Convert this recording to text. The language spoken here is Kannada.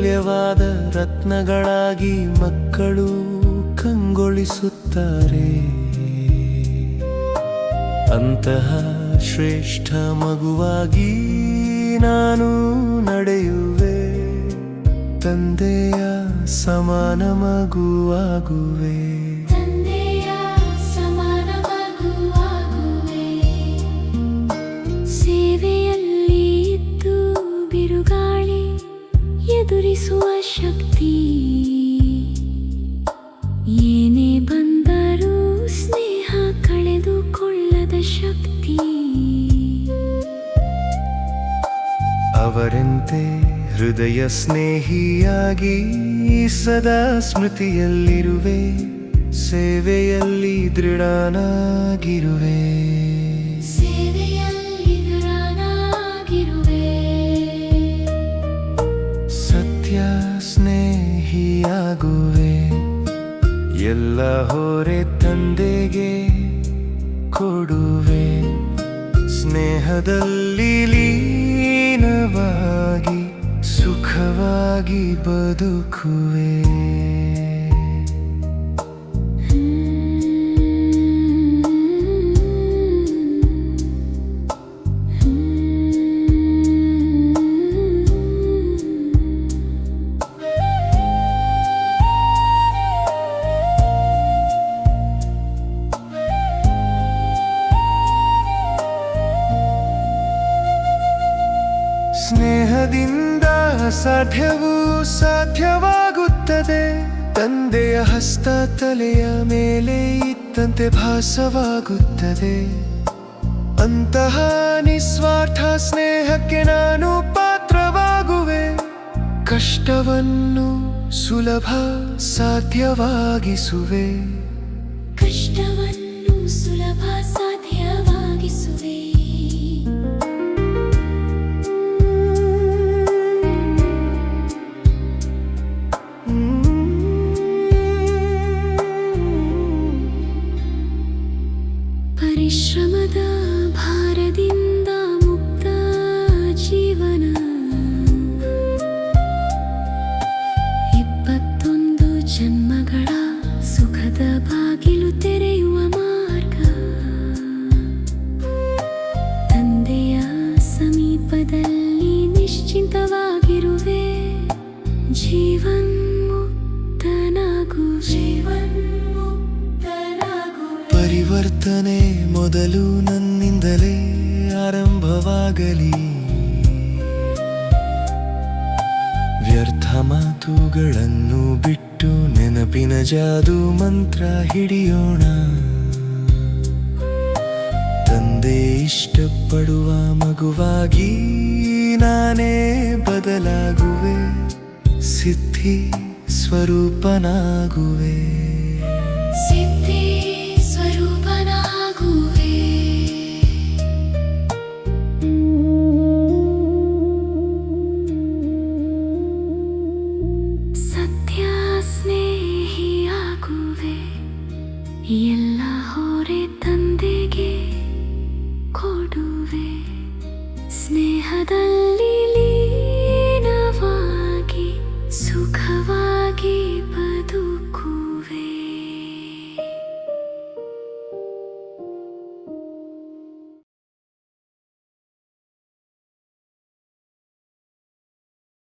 ಅಮೂಲ್ಯವಾದ ರತ್ನಗಳಾಗಿ ಮಕ್ಕಳು ಕಂಗೊಳಿಸುತ್ತಾರೆ. ಅಂತಹ ಶ್ರೇಷ್ಠ ಮಗುವಾಗಿ ನಾನು ನಡೆಯುವೆ. ತಂದೆಯ ಸಮಾನ ಮಗುವಾಗುವೆ. ಅವರಂತೆ ಹೃದಯ ಸ್ನೇಹಿಯಾಗಿ ಸದಾ ಸ್ಮೃತಿಯಲ್ಲಿರುವೆ ಸೇವೆಯಲ್ಲಿ ದೃಢನಾಗಿರುವೆ. ಸತ್ಯ ಸ್ನೇಹಿಯಾಗುವೆ. ಎಲ್ಲ ಹೊರೆ ತಂದೆಗೆ ಕೊಡುವೆ. ಸ್ನೇಹದಲ್ಲಿ ಬದುಕುವೆ ಸ್ನೇಹದಿಂದ ಸಾಧ್ಯವೂ ಸಾಧ್ಯವಾಗುತ್ತದೆ. ತಂದೆಯ ಹಸ್ತ ತಲೆಯ ಮೇಲೆ ಇತ್ತಂತೆ ಭಾಸವಾಗುತ್ತದೆ. ಅಂತಹ ನಿಸ್ವಾರ್ಥ ಸ್ನೇಹಕ್ಕೆ ನಾನು ಪಾತ್ರವಾಗುವೆ. ಕಷ್ಟವನ್ನು ಸುಲಭ ಸಾಧ್ಯವಾಗಿಸುವೆ. ಕಷ್ಟವನ್ನು ಸುಲಭ ಸಾಧ್ಯವಾಗಿಸುವೆ. ಪರಿಶ್ರಮದ ಭಾರದಿಂದ ಮುಕ್ತ ಜೀವನ. ಇಪ್ಪತ್ತೊಂದು ಜನ್ಮಗಳ ಪರಿವರ್ತನೆ ಮೊದಲು ನನ್ನಿಂದಲೇ ಆರಂಭವಾಗಲಿ. ವ್ಯರ್ಥ ಮಾತುಗಳನ್ನು ಬಿಟ್ಟು ನೆನಪಿನ ಜಾದು ಮಂತ್ರ ಹಿಡಿಯೋಣ. ತಂದೆ ಇಷ್ಟಪಡುವ ಮಗುವಾಗಿ ನಾನೇ ಬದಲಾಗುವೆ, ಸಿದ್ಧಿ ಸ್ವರೂಪನಾಗುವೆ. Hilang